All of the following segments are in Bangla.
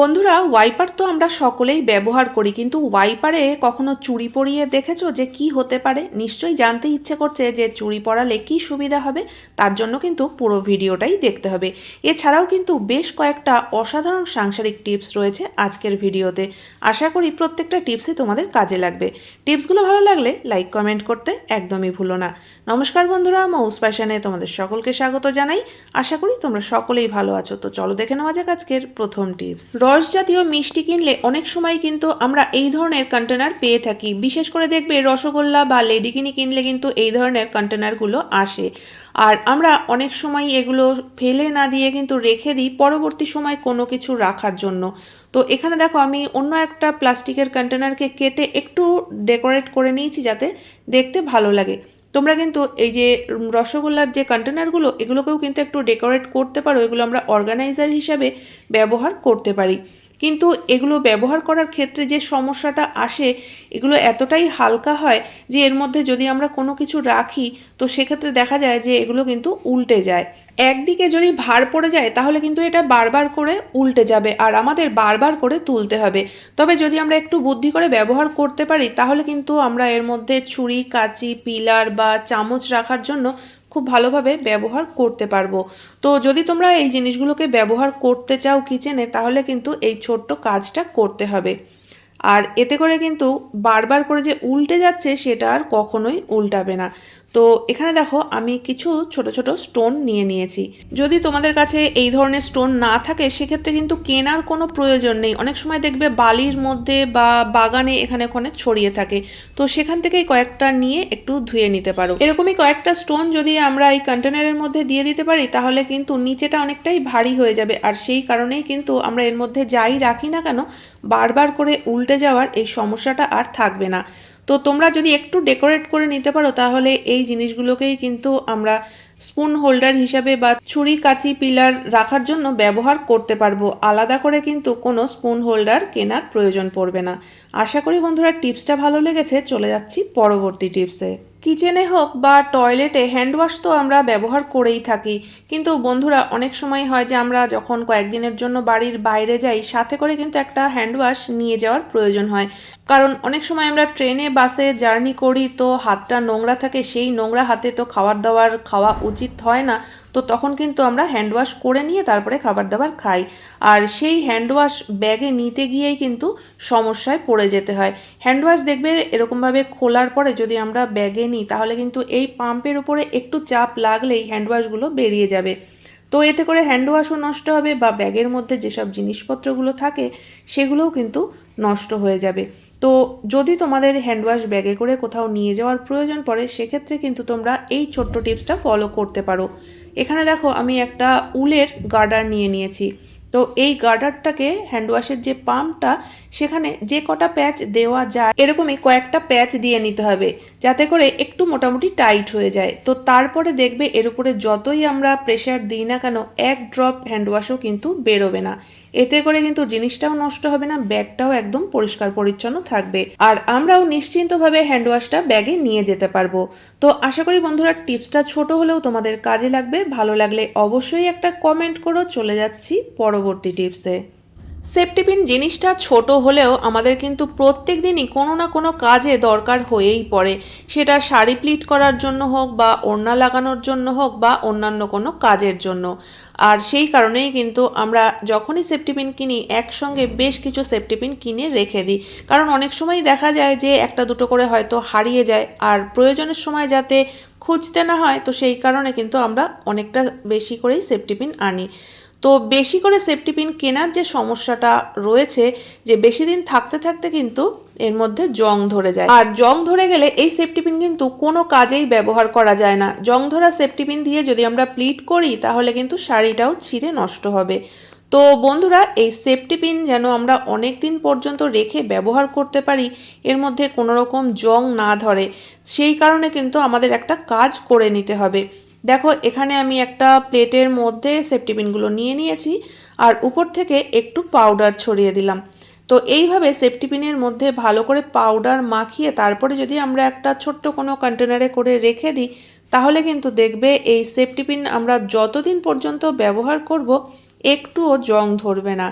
বন্ধুরা ওয়াইপার তো আমরা সকলেই ব্যবহার করি, কিন্তু ওয়াইপারে কখনো চুড়ি পরিয়ে দেখেছ যে কি হতে পারে? নিশ্চয়ই জানতে ইচ্ছে করছে যে চুড়ি পড়ালে কি সুবিধা হবে, তার জন্য কিন্তু পুরো ভিডিওটাই দেখতে হবে। এছাড়াও কিন্তু বেশ কয়েকটা অসাধারণ সাংসারিক টিপস রয়েছে আজকের ভিডিওতে। আশা করি প্রত্যেকটা টিপসই তোমাদের কাজে লাগবে। টিপসগুলো ভালো লাগলে লাইক কমেন্ট করতে একদমই ভুলো না। নমস্কার বন্ধুরা, মৌস প্যাশনে তোমাদের সকলকে স্বাগত জানাই। আশা করি তোমরা সকলেই ভালো আছো, তো চলো দেখে নেওয়া যাক আজকের প্রথম টিপস। রস জাতীয় মিষ্টি কিনলে অনেক সময় কিন্তু আমরা এই ধরনের কন্টেনার পেয়ে থাকি। বিশেষ করে দেখবে রসগোল্লা বা লেডিকিনি কিনলে কিন্তু এই ধরনের কন্টেনারগুলো আসে। আর আমরা অনেক সময় এগুলো ফেলে না দিয়ে কিন্তু রেখে দিই পরবর্তী সময় কোনো কিছু রাখার জন্য। তো এখানে দেখো আমি অন্য একটা প্লাস্টিকের কন্টেনারকে কেটে একটু ডেকোরেট করে নিয়েছি যাতে দেখতে ভালো লাগে। তোমরা কিন্তু এই যে রসগোল্লার যে কন্টেনারগুলো এগুলোকেও কিন্তু একটু ডেকোরেট করতে পারো। এগুলো আমরা অর্গানাইজার হিসাবে ব্যবহার করতে পারি। কিন্তু এগুলো ব্যবহার করার ক্ষেত্রে যে সমস্যাটা আসে, এগুলো এতটাই হালকা হয় যে এর মধ্যে যদি আমরা কোনো কিছু রাখি, তো সেক্ষেত্রে দেখা যায় যে এগুলো কিন্তু উল্টে যায়। একদিকে যদি ভার পড়ে যায়, তাহলে কিন্তু এটা বারবার করে উল্টে যাবে আর আমাদের বারবার করে তুলতে হবে। তবে যদি আমরা একটু বুদ্ধি করে ব্যবহার করতে পারি, তাহলে কিন্তু আমরা এর মধ্যে ছুরি, কাঁচি, পিলার বা চামচ রাখার জন্য খুব ভালোভাবে ব্যবহার করতে পারব। তো যদি তোমরা এই জিনিসগুলোকে ব্যবহার করতে চাও কিচেনে, তাহলে কিন্তু এই ছোট্ট কাজটা করতে হবে। আর এতে করে কিন্তু বারবার করে যে উল্টে যাচ্ছে, সেটা আর কখনোই উল্টাবে না। তো এখানে দেখো আমি কিছু ছোট ছোট স্টোন নিয়ে নিয়েছি। যদি তোমাদের কাছে এই ধরনের স্টোন না থাকে, সেক্ষেত্রে কিন্তু কেনার কোনো প্রয়োজন নেই। অনেক সময় দেখবে বালির মধ্যে বা বাগানে এখানে ওখানে ছড়িয়ে থাকে। তো সেখান থেকেই কয়েকটা নিয়ে একটু ধুয়ে নিতে পারো। এরকমই কয়েকটা স্টোন যদি আমরা এই কন্টেনারের মধ্যে দিয়ে দিতে পারি, তাহলে কিন্তু নিচেটা অনেকটাই ভারী হয়ে যাবে। আর সেই কারণেই কিন্তু আমরা এর মধ্যে যাই রাখি না কেন, বারবার করে উল্টে যাওয়ার এই সমস্যাটা আর থাকবে না। তো তোমরা যদি একটু ডেকোরেট করে নিতে পারো, তাহলে এই জিনিসগুলোকেই কিন্তু আমরা স্পুন হোল্ডার হিসাবে বা ছুরি, কাঁচি, পিলার রাখার জন্য ব্যবহার করতে পারব। আলাদা করে কিন্তু কোনো স্পুন হোল্ডার কেনার প্রয়োজন পড়বে না। আশা করি বন্ধুরা, টিপসটা ভালো লেগেছে। চলে যাচ্ছি পরবর্তী টিপসে। কিচেনে হোক বা টয়লেটে হ্যান্ড ওয়াশ তো আমরা ব্যবহার করেই থাকি। কিন্তু বন্ধুরা, অনেক সময় হয় যে আমরা যখন কয়েকদিনের জন্য বাড়ির বাইরে যাই, সাথে করে কিন্তু একটা হ্যান্ড ওয়াশ নিয়ে যাওয়ার প্রয়োজন হয়। কারণ অনেক সময় আমরা ট্রেনে, বাসে জার্নি করি তো হাতটা নোংরা থাকে, সেই নোংরা হাতে তো খাওয়ার দাওয়ার খাওয়া উচিত হয় না। তো তখন কিন্তু আমরা হ্যান্ড ওয়াশ করে নিয়ে তারপরে খাবার দাবার খাই। আর সেই হ্যান্ড ওয়াশ ব্যাগে নিতে গিয়েই কিন্তু সমস্যায় পড়ে যেতে হয়। হ্যান্ড ওয়াশ দেখবে এরকমভাবে খোলার পরে যদি আমরা ব্যাগে নিই, তাহলে কিন্তু এই পাম্পের উপরে একটু চাপ লাগলেই হ্যান্ড ওয়াশগুলো বেরিয়ে যাবে। তো এতে করে হ্যান্ড ওয়াশও নষ্ট হবে বা ব্যাগের মধ্যে যেসব জিনিসপত্রগুলো থাকে, সেগুলোও কিন্তু নষ্ট হয়ে যাবে। তো যদি তোমাদের হ্যান্ড ওয়াশ ব্যাগে করে কোথাও নিয়ে যাওয়ার প্রয়োজন পড়ে, সেক্ষেত্রে কিন্তু তোমরা এই ছোট্ট টিপসটা ফলো করতে পারো। এখানে দেখো আমি একটা উলের গার্ডার নিয়ে নিয়েছি। তো এই গার্ডারটাকে হ্যান্ড ওয়াশের যে পাম্পটা, সেখানে যে কটা প্যাচ দেওয়া যায়, এরকমই কয়েকটা প্যাচ দিয়ে নিতে হবে, যাতে করে একটু মোটামুটি টাইট হয়ে যায়। তো তারপরে দেখবে এর উপরে যতই আমরা প্রেশার দিই না কেন, এক ড্রপ হ্যান্ড ওয়াশও কিন্তু বেরোবে না। এতে করে কিন্তু জিনিসটাও নষ্ট হবে না, ব্যাগটাও একদম পরিষ্কার পরিচ্ছন্ন থাকবে। আর আমরাও নিশ্চিন্তভাবে হ্যান্ডওয়াশটা ব্যাগে নিয়ে যেতে পারব। তো আশা করি বন্ধুরা টিপসটা ছোট হলেও তোমাদের কাজে লাগবে, ভালো লাগলে অবশ্যই একটা কমেন্ট করো, চলে যাচ্ছি পরবর্তী টিপসে। সেফটিপিন জিনিসটা ছোট হলেও আমাদের কিন্তু প্রত্যেক দিনই কোনো না কোনো কাজে দরকার হয়েই পড়ে। সেটা শাড়ি প্লিট করার জন্য হোক বা ওড়না লাগানোর জন্য হোক বা অন্যান্য কোনো কাজের জন্য। আর সেই কারণেই কিন্তু আমরা যখনই সেফটিপিন কিনি, একসঙ্গে বেশ কিছু সেফটিপিন কিনে রেখে দিই। কারণ অনেক সময় দেখা যায় যে একটা দুটো করে হয়তো হারিয়ে যায়। আর প্রয়োজনের সময় যাতে খুঁজতে না হয়, তো সেই কারণে কিন্তু আমরা অনেকটা বেশি করেই সেফটিপিন আনি। তো বেশি করে সেফটি পিন কেনার যে সমস্যাটা রয়েছে, যে বেশি দিন থাকতে থাকতে কিন্তু এর মধ্যে জং ধরে যায়। আর জং ধরে গেলে এই সেফটি পিন কিন্তু কোনো কাজেই ব্যবহার করা যায় না। জং ধরা সেফটি পিন দিয়ে যদি আমরা প্লিট করি, তাহলে কিন্তু শাড়িটাও ছিঁড়ে নষ্ট হবে। তো বন্ধুরা, এই সেফটি পিন যেন আমরা অনেক দিন পর্যন্ত রেখে ব্যবহার করতে পারি, এর মধ্যে কোনো রকম জং না ধরে, সেই কারণে কিন্তু আমাদের একটা কাজ করে নিতে হবে। দেখো, এখানে আমি একটা প্লেটের মধ্যে সেফটিপিনগুলো নিয়ে নিয়েছি, আর উপর থেকে একটু পাউডার ছড়িয়ে দিলাম। তো এইভাবে সেফটিপিনের মধ্যে ভালো করে পাউডার মাখিয়ে তারপরে যদি আমরা একটা ছোট্ট কোনো কন্টেনারে করে রেখে দিই, তাহলে কিন্তু দেখবে এই সেফটিপিন আমরা যতদিন পর্যন্ত ব্যবহার করব, একটুও জং ধরবে না।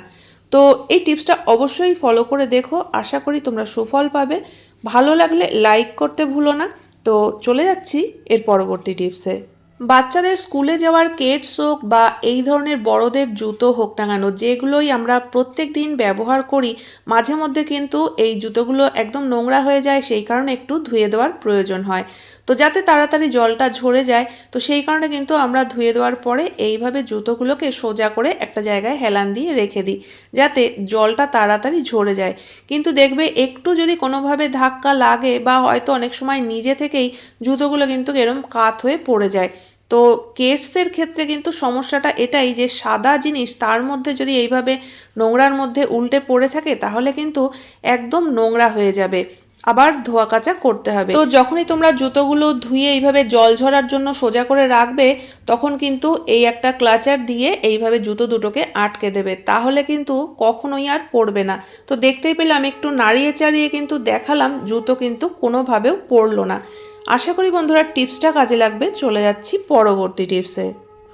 তো এই টিপসটা অবশ্যই ফলো করে দেখো, আশা করি তোমরা সুফল পাবে। ভালো লাগলে লাইক করতে ভুলো না। তো চলে যাচ্ছি এর পরবর্তী টিপসে। বাচ্চাদের স্কুলে যাওয়ার কেটস হোক বা এই ধরনের বড়দের জুতো হোক না কেন, যেগুলোই আমরা প্রত্যেক দিন ব্যবহার করি, মাঝে মধ্যে কিন্তু এই জুতোগুলো একদম নোংরা হয়ে যায়, সেই কারণে একটু ধুয়ে দেওয়ার প্রয়োজন হয়। তো যাতে তাড়াতাড়ি জলটা ঝরে যায়, তো সেই কারণে কিন্তু আমরা ধুয়ে দেওয়ার পরে এইভাবে জুতোগুলোকে সোজা করে একটা জায়গায় হেলান দিয়ে রেখে দিই, যাতে জলটা তাড়াতাড়ি ঝরে যায়। কিন্তু দেখবে একটু যদি কোনোভাবে ধাক্কা লাগে বা হয়তো অনেক সময় নিজে থেকেই জুতোগুলো কিন্তু এরম কাত হয়ে পড়ে যায় তো কেটসের ক্ষেত্রে কিন্তু সমস্যাটা এটাই যে সাদা জিনিস তার মধ্যে যদি এইভাবে নোংরার মধ্যে উল্টে পড়ে থাকে, তাহলে কিন্তু একদম নোংরা হয়ে যাবে। আবার ধোয়া কাচা করতে হবে। তো যখনই তোমরা জুতোগুলো ধুয়ে এইভাবে জল ঝরার জন্য সোজা করে রাখবে, তখন কিন্তু এই একটা ক্লাচার দিয়ে এইভাবে জুতো দুটোকে আটকে দেবে। তাহলে কিন্তু কখনোই আর পড়বে না। তো দেখতেই পেলাম, একটু নাড়িয়ে চাড়িয়ে কিন্তু দেখালাম, জুতো কিন্তু কোনোভাবেও পড়ল না। আশা করি বন্ধুরা টিপসটা কাজে লাগবে, চলে যাচ্ছি পরবর্তী টিপসে।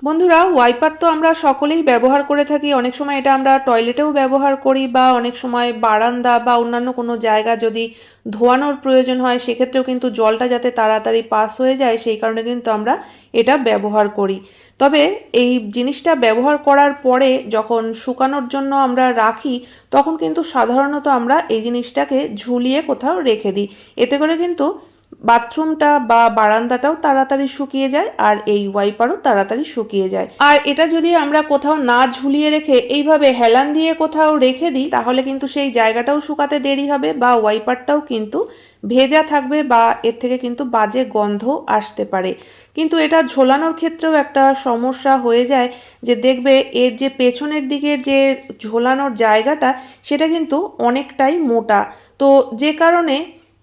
বন্ধুরা ওয়াইপার তো আমরা সকলেই ব্যবহার করে থাকি, অনেক সময় এটা আমরা টয়লেটেও ব্যবহার করি বা অনেক সময় বারান্দা বা অন্যান্য কোনো জায়গা যদি ধোয়ানোর প্রয়োজন হয়, সেক্ষেত্রেও কিন্তু জলটা যাতে তাড়াতাড়ি পাস হয়ে যায়, সেই কারণে কিন্তু আমরা এটা ব্যবহার করি। তবে এই জিনিসটা ব্যবহার করার পরে যখন শুকানোর জন্য আমরা রাখি, তখন কিন্তু সাধারণত আমরা এই জিনিসটাকে ঝুলিয়ে কোথাও রেখে দিই। এতে করে কিন্তু বাথরুমটা বা বারান্দাটাও তাড়াতাড়ি শুকিয়ে যায় আর এই ওয়াইপারও তাড়াতাড়ি শুকিয়ে যায়। আর এটা যদি আমরা কোথাও না ঝুলিয়ে রেখে এইভাবে হেলান দিয়ে কোথাও রেখে দিই, তাহলে কিন্তু সেই জায়গাটাও শুকাতে দেরি হবে বা ওয়াইপারটাও কিন্তু ভেজা থাকবে বা এর থেকে কিন্তু বাজে গন্ধ আসতে পারে। কিন্তু এটা ঝোলানোর ক্ষেত্রেও একটা সমস্যা হয়ে যায় যে দেখবে এর যে পেছনের দিকের যে ঝোলানোর জায়গাটা, সেটা কিন্তু অনেকটাই মোটা। তো যে কারণে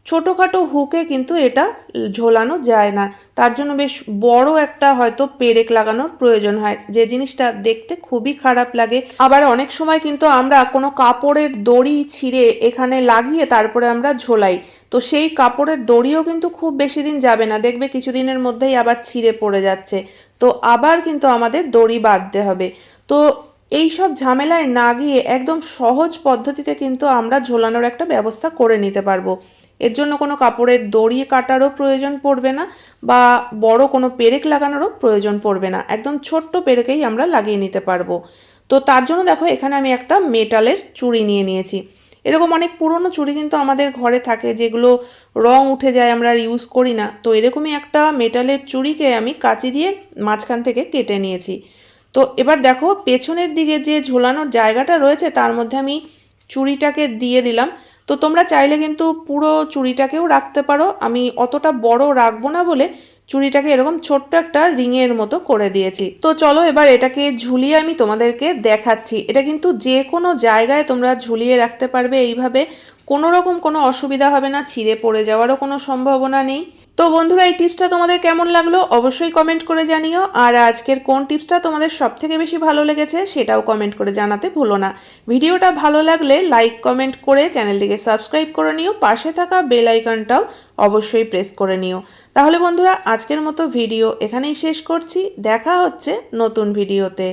ছোটোখাটো হুকে কিন্তু এটা ঝোলানো যায় না। তার জন্য বেশ বড় একটা হয়তো পেরেক লাগানোর প্রয়োজন হয়। যে জিনিসটা দেখতে খুবই খারাপ লাগে। আবার অনেক সময় কিন্তু আমরা কোনো কাপড়ের দড়ি ছিঁড়ে এখানে লাগিয়ে তারপরে আমরা ঝোলাই। তো সেই কাপড়ের দড়িও কিন্তু খুব বেশি দিন যাবে না। দেখবে কিছুদিনের মধ্যেই আবার ছিঁড়ে পড়ে যাচ্ছে। তো আবার কিন্তু আমাদের দড়ি বাঁধতে হবে। তো এই সব ঝামেলায় না গিয়ে একদম সহজ পদ্ধতিতে কিন্তু আমরা ঝোলানোর একটা ব্যবস্থা করে নিতে পারব। এর জন্য কোনো কাপড়ের দড়ি কাটারও প্রয়োজন পড়বে না বা বড় কোনো পেরেক লাগানোরও প্রয়োজন পড়বে না। একদম ছোট্ট পেরেকেই আমরা লাগিয়ে নিতে পারব। তো তার জন্য দেখো, এখানে আমি একটা মেটালের চুড়ি নিয়ে নিয়েছি। এরকম অনেক পুরনো চুড়ি কিন্তু আমাদের ঘরে থাকে, যেগুলো রং উঠে যায়, আমরা ইউজ করি না। তো এরকমই একটা মেটালের চুড়িকে আমি কাঁচি দিয়ে মাঝখান থেকে কেটে নিয়েছি। তো এবার দেখো, পেছনের দিকে যে ঝোলানোর জায়গাটা রয়েছে, তার মধ্যে আমি চুড়িটাকে দিয়ে দিলাম। তো তোমরা চাইলে কিন্তু পুরো চুড়িটাকেও রাখতে পারো। আমি অতটা বড় রাখব না বলে চুড়িটাকে এরকম ছোট্ট একটা রিংয়ের মতো করে দিয়েছি। তো চলো এবার এটাকে ঝুলিয়ে আমি তোমাদেরকে দেখাচ্ছি। এটা কিন্তু যে কোনো জায়গায় তোমরা ঝুলিয়ে রাখতে পারবে। এইভাবে কোনো রকম কোনো অসুবিধা হবে না, ছিঁড়ে পড়ে যাওয়ারও কোনো সম্ভাবনা নেই। তো বন্ধুরা, এই টিপসটা তোমাদের কেমন লাগল অবশ্যই কমেন্ট করে জানিও। আর আজকের কোন টিপসটা তোমাদের সব থেকে বেশি ভালো লেগেছে সেটাও কমেন্ট করে জানাতে ভুলো না। ভিডিওটা ভালো লাগলে লাইক কমেন্ট করে চ্যানেলটিকে সাবস্ক্রাইব করে নিও। পাশে থাকা বেল আইকনটাও অবশ্যই প্রেস করে নিও। তাহলে বন্ধুরা, আজকের মতো ভিডিও এখানেই শেষ করছি। দেখা হচ্ছে নতুন ভিডিওতে